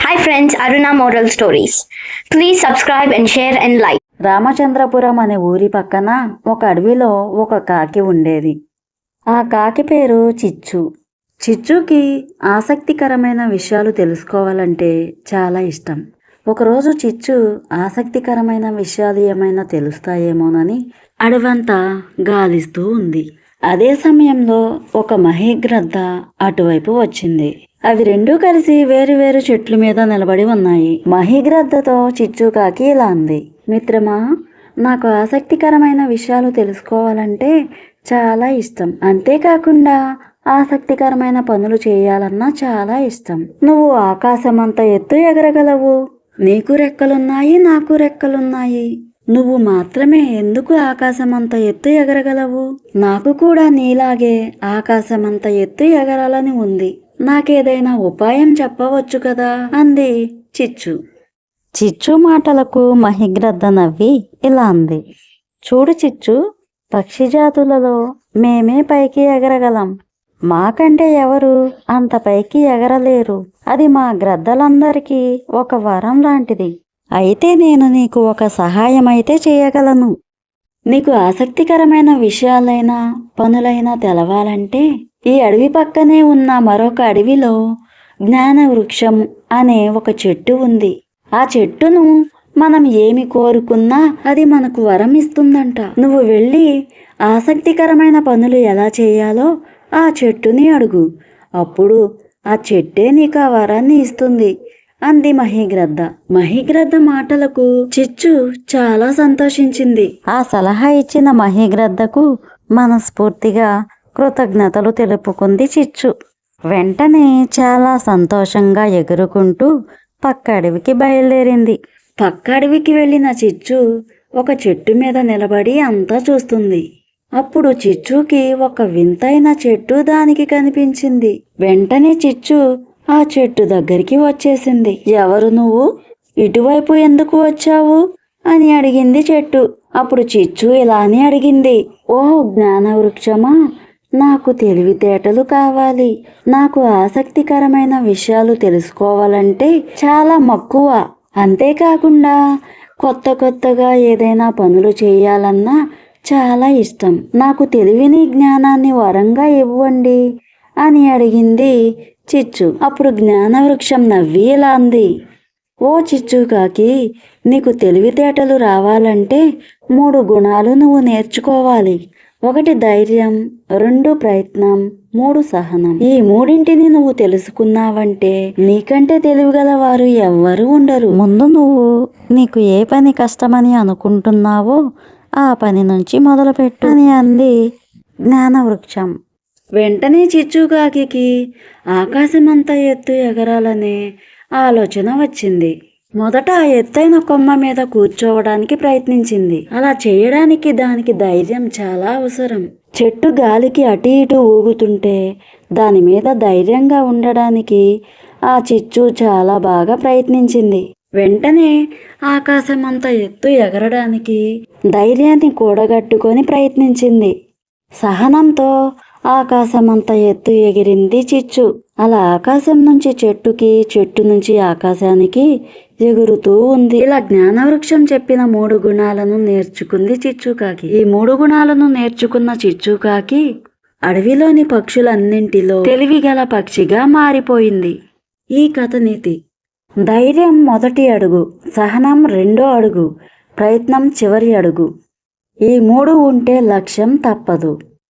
Hi friends Aruna model stories please subscribe and share and like Ramachandrapuram అనే ఊరి పక్కన ఒక అడవిలో ఒక కాకి ఉండేది. ఆ కాకి పేరు చిచ్చు. చిచ్చుకి ఆసక్తికరమైన విషయాలు తెలుసుకోవాలంటే చాలా ఇష్టం. ఒకరోజు చిచ్చు ఆసక్తికరమైన విషయాలు ఏమైనా తెలుస్తాయేమోనని అడవంతా గాలిస్తూ ఉంది. అదే సమయంలో ఒక మహిగ్రద్ద అటువైపు వచ్చింది. అవి రెండూ కలిసి వేరు వేరు చెట్ల మీద నిలబడి ఉన్నాయి. మహిగ్రద్దతో చిచ్చుకాకి ఇలా అంది. మిత్రమా నాకు ఆసక్తికరమైన విషయాలు తెలుసుకోవాలంటే చాలా ఇష్టం. అంతేకాకుండా ఆసక్తికరమైన పనులు చేయాలన్నా చాలా ఇష్టం. నువ్వు ఆకాశమంత ఎత్తు ఎగరగలవు. నీకు రెక్కలున్నాయి నాకు రెక్కలున్నాయి. నువ్వు మాత్రమే ఎందుకు ఆకాశమంత ఎత్తు ఎగరగలవు? నాకు కూడా నీలాగే ఆకాశమంత ఎత్తు ఎగరాలని ఉంది. నాకేదైనా ఉపాయం చెప్పవచ్చు కదా? అంది చిచ్చు. చిచ్చు మాటలకు మహిగ్రద్ద నవ్వి ఇలా అంది. చూడు చిచ్చు పక్షి జాతులలో మేమే పైకి ఎగరగలం. మాకంటే ఎవరు అంత పైకి ఎగరలేరు. అది మా గ్రద్దలందరికీ ఒక వరం లాంటిది. అయితే నేను నీకు ఒక సహాయం అయితే చేయగలను. నీకు ఆసక్తికరమైన విషయాలైనా పనులైనా తెలవాలంటే ఈ అడవి పక్కనే ఉన్న మరొక అడవిలో జ్ఞాన వృక్షం అనే ఒక చెట్టు ఉంది. ఆ చెట్టును మనం ఏమి కోరుకున్నా అది మనకు వరం ఇస్తుందంట. నువ్వు వెళ్ళి ఆసక్తికరమైన పనులు ఎలా చేయాలో ఆ చెట్టుని అడుగు. అప్పుడు ఆ చెట్టే నీకు ఆ వరాన్ని ఇస్తుంది. అంది మహీగ్రద్ద మహీగ్రద్ద మాటలకు చిచ్చు చాలా సంతోషించింది. ఆ సలహా ఇచ్చిన మహిగ్రద్దకు మనస్ఫూర్తిగా కృతజ్ఞతలు తెలుపుకుంది చిచ్చు. వెంటనే చాలా సంతోషంగా ఎగురుకుంటూ పక్క అడవికి బయలుదేరింది. పక్క అడవికి వెళ్ళిన చిచ్చు ఒక చెట్టు మీద నిలబడి అంతా చూస్తుంది. అప్పుడు చిచ్చుకి ఒక వింతైన చెట్టు దానికి కనిపించింది. వెంటనే చిచ్చు ఆ చెట్టు దగ్గరికి వచ్చేసింది. ఎవరు నువ్వు? ఇటువైపు ఎందుకు వచ్చావు? అని అడిగింది చెట్టు. అప్పుడు చిచ్చు ఇలా అని అడిగింది. ఓ జ్ఞాన వృక్షమా నాకు తెలివితేటలు కావాలి. నాకు ఆసక్తికరమైన విషయాలు తెలుసుకోవాలంటే చాలా మక్కువ. అంతేకాకుండా కొత్త కొత్తగా ఏదైనా పనులు చేయాలన్నా చాలా ఇష్టం. నాకు తెలివిని జ్ఞానాన్ని వరంగా ఇవ్వండి అని అడిగింది చిచ్చు అప్పుడు జ్ఞానవృక్షం నవ్వి ఇలా అంది ఓ చిచ్చు కాకి నీకు తెలివితేటలు రావాలంటే మూడు గుణాలు నువ్వు నేర్చుకోవాలి. ఒకటి ధైర్యం రెండు ప్రయత్నం మూడు సహనం. ఈ మూడింటిని నువ్వు తెలుసుకున్నావంటే నీకంటే తెలివిగల వారు ఎవ్వరూ ఉండరు. ముందు నువ్వు నీకు ఏ పని కష్టమని అనుకుంటున్నావో ఆ పని నుంచి మొదలుపెట్టు అని అంది జ్ఞానవృక్షం. వెంటనే చిచ్చుకాకి ఆకాశమంతా ఎత్తు ఎగరాలనే ఆలోచన వచ్చింది. మొదట ఆ ఎత్తైన కొమ్మ మీద కూర్చోవడానికి ప్రయత్నించింది. అలా చేయడానికి దానికి ధైర్యం చాలా అవసరం. చెట్టు గాలికి అటు ఇటు ఊగుతుంటే దాని మీద ధైర్యంగా ఉండడానికి ఆ చిచ్చు చాలా బాగా ప్రయత్నించింది. వెంటనే ఆకాశమంత ఎత్తు ఎగరడానికి ధైర్యాన్ని కూడగట్టుకొని ప్రయత్నించింది. సహనంతో ఆకాశమంత ఎత్తు ఎగిరింది చిచ్చు. అలా ఆకాశం నుంచి చెట్టుకి చెట్టు నుంచి ఆకాశానికి ఎగురుతూ ఉంది. ఇలా జ్ఞానవృక్షం చెప్పిన మూడు గుణాలను నేర్చుకుంది చిచ్చుకాకి. ఈ మూడు గుణాలను నేర్చుకున్న చిచ్చుకాకి అడవిలోని పక్షులన్నింటిలో తెలివిగల పక్షిగా మారిపోయింది. ఈ కథ నీతి. ధైర్యం మొదటి అడుగు సహనం రెండో అడుగు ప్రయత్నం చివరి అడుగు. ఈ మూడు ఉంటే లక్ష్యం తప్పదు.